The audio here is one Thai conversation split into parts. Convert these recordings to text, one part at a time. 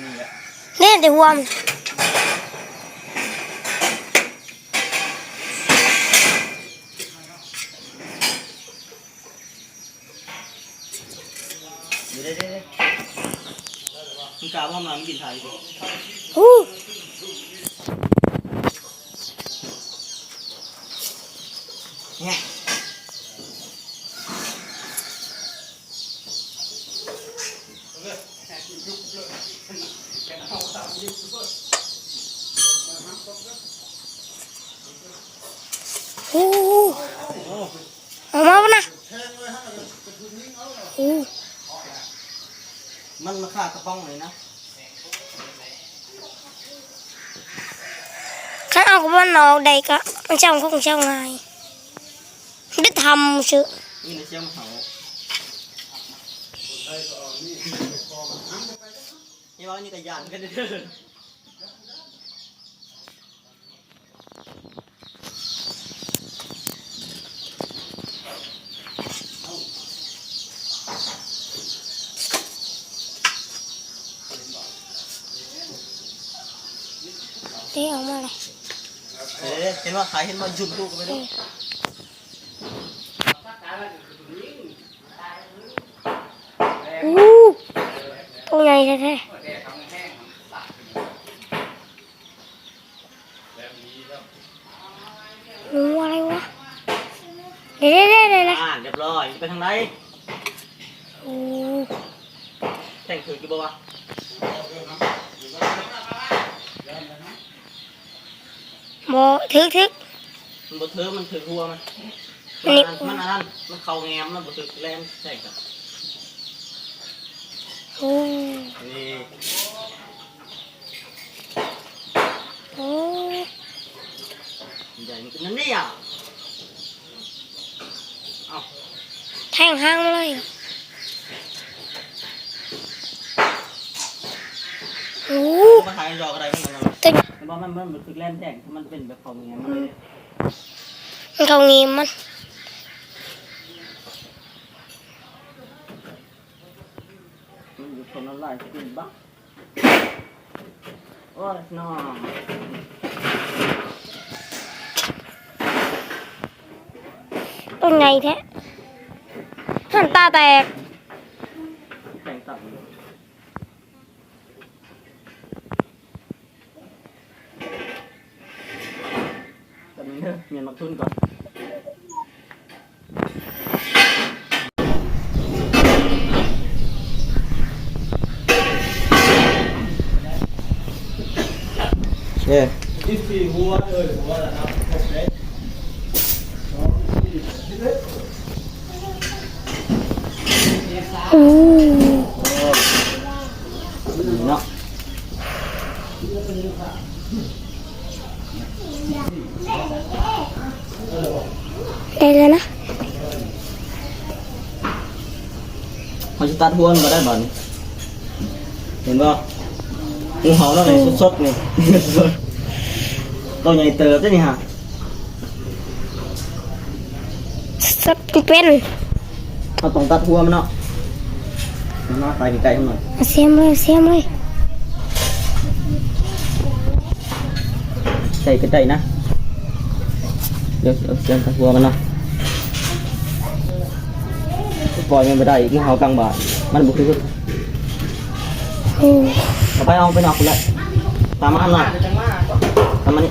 นี่แหละเนี่ยแต่หัวมันอยู่ได้ได้มึงกล่าวว่ามันกินไทยดิ อู้ เนี่ย อู้ โอ้ เอามาปะนะอู้ มันมาฆ่ากระป๋องเลยนะฉันเอากับมันออกใดก็มันช่างคงช่างง่ายได้ทำชื่อนี่ในเชียงเขานี่ว่านี่กระยานกันเด้อ เดี๋ยวเอามาเลยเอ๊ะเห็นว่าขายเห็นมันจุ่มลูกก็ไม่รู้อู้ตัวใหญ่แท้ๆงูอะไรวะ เดี๋ยวเดี๋ยวเดี๋ยวเดี๋ยวอ่าเรียบร้อยไปทางไหนอู้แต่งถือกี่บ่วะ โมทึกทึกมันบ่ถือมันถือหัวมันนี่มันอันนั้นมันเข่าแงมมันบ่ถือแรงใช่ครับอู้นี่โอ้ใหญ่มันเป็นนั่นนี่อะเอ้าแทงห้างมาเลยอู้มาถ่ายจออะไรมันอะไรตึงมัน บอกมันมันบ่ถือแรงแจ้งมันเป็นแบบเข่าแงมมันเลยมันเขางีมมัน มันอยู่คนละลายกินบ้าโอ้ยน้องต้นไงแท้หันตาแตก แต่งตับอยู่ แต่นี้เนอเมียนมาทุนก่อนเย้อู้เนาะ ได้แล้วนะ เขาจะตัดหัวมันมาได้บ่นี่เห็นบ่งูเห่าแล้วนี่สดๆนี่ตัวใหญ่เติบได้นี่ฮะสับเป็นเขาต้องตัดหัวมันเนาะมันมาไปไกลๆหน่อยเสียมเลยเสียมเลยใส่กระใจนะเดี๋ยวเอาเสียงตัดหัวมันเนาะ ปล่อยมันไปได้อีกงูเห่ากลางบ่ายมันบุกคืออู้เอาไปเอาไปนอกคุณเลยตามมาอันหน่อยตามมานี่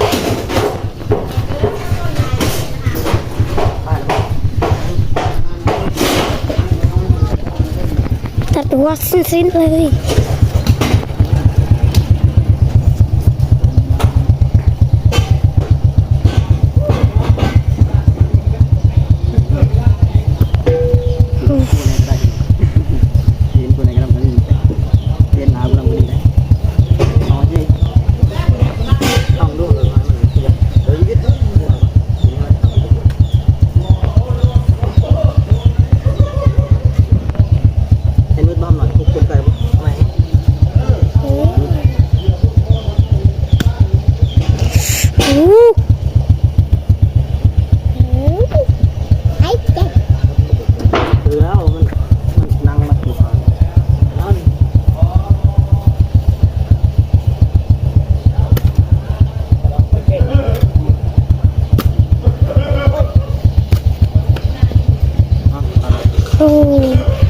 ตัดหัวสิ้นๆเลย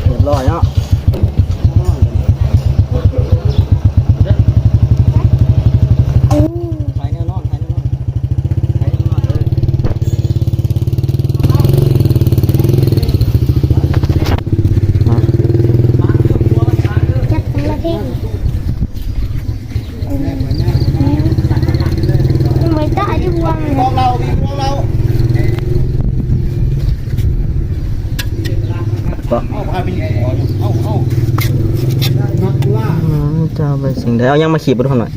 เรียบร้อยเนาะ สิ่งใดเอายังมาขีดบนถนนหน่อย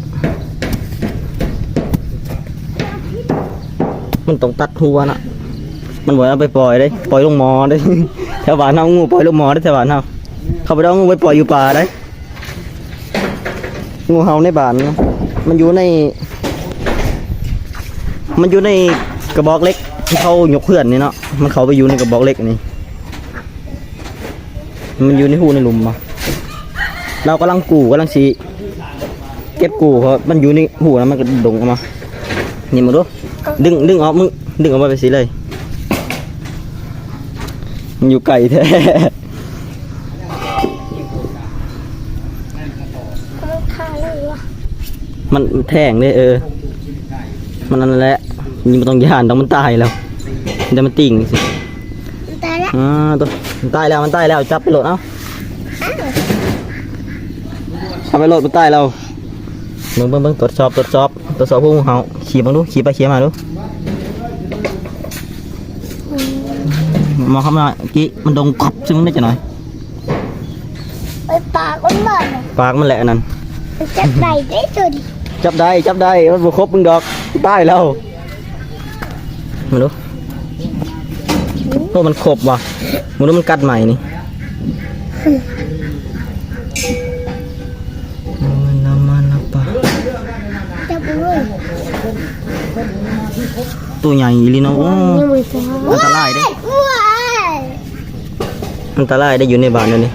มันต้องตัดหัวนะมันบอกเอาไปปล่อยได้ ปล่อยลงหมอได้แถวบ้านเฮางูปล่อยลงหมอได้แถวบ้านเฮาเขาไปเอางูไปปล่อยอยู่ป่าได้งูเห่าในบ้านนะมันอยู่ใน มันอยู่ในกระบอกเล็กที่เขายกเพื่อนนี่เนาะ มันเขาไปอยู่ในกระบอกเล็กนี่ มันอยู่ในหูในหลุมมาเรากำลังกู่กำลังสี เก็บกูเพราะมันอยู่ในหูแล้วมันก็ดงออกมา นี่มึงดู ดึงดึงออกมึงดึงออกมาไปสีเลย มันอยู่ไกลแท้มันคาเลยวะมันแทงเลยเออ มันนั่นแหละยิงมันต้องยานต้องมันตายแล้วมันจะมันติ่งสิตายแล้วอ่าตัวมันตายแล้วมันตายแล้วจับไปโหลดเอาเอาไปโหลดมันตายแล้ว เบิ่งเบิ่งเบิ่งตรวจสอบตรวจสอบตรวจสอบพวกเขาขี่บังดูขี่ไปขี่มาดูมองเข้ามาเมื่อกี้มันดงกบซึ่งมันได้จะหน่อยไปปากมันเหมือนปากมันแหละอันนั้นจับไหนได้สุดจับได้จับได้มันบ่ครบมึงดอกตายแล้วมาดูโอ้มันครบว่ะมึงดูมันกัดใหม่นี่ ตัวใหญ่อีหลีเนาะโอ้ยังไม่ใช่อันตรายเด้ว้ายอันตรายได้อยู่ในบ้านเดี๋ยวนี้